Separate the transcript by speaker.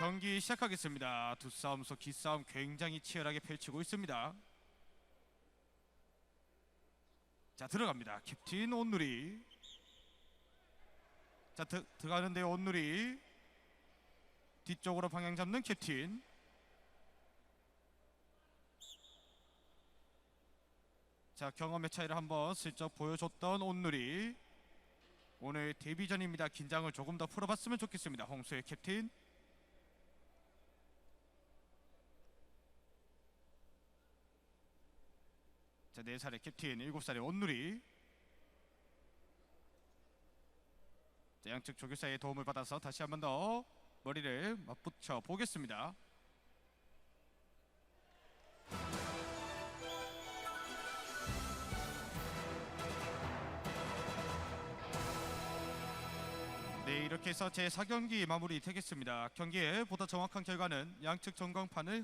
Speaker 1: 경기 시작하겠습니다. 두 싸움서 기싸움 굉장히 치열하게 펼치고 있습니다. 자 들어갑니다. 캡틴 온누리. 자 드, 들어가는데요 온누리. 뒤쪽으로 방향 잡는 캡틴. 자 경험의 차이를 한번 슬쩍 보여줬던 온누리. 오늘 데뷔전입니다. 긴장을 조금 더 풀어봤으면 좋겠습니다. 홍수의 캡틴. 자, 4살의 캡틴, 7살의 온누리. 자, 양측 조교사의 도움을 받아서 다시 한 번 더 머리를 맞붙여 보겠습니다. 네, 이렇게 해서 제 4경기 마무리 되겠습니다. 경기의 보다 정확한 결과는 양측 전광판을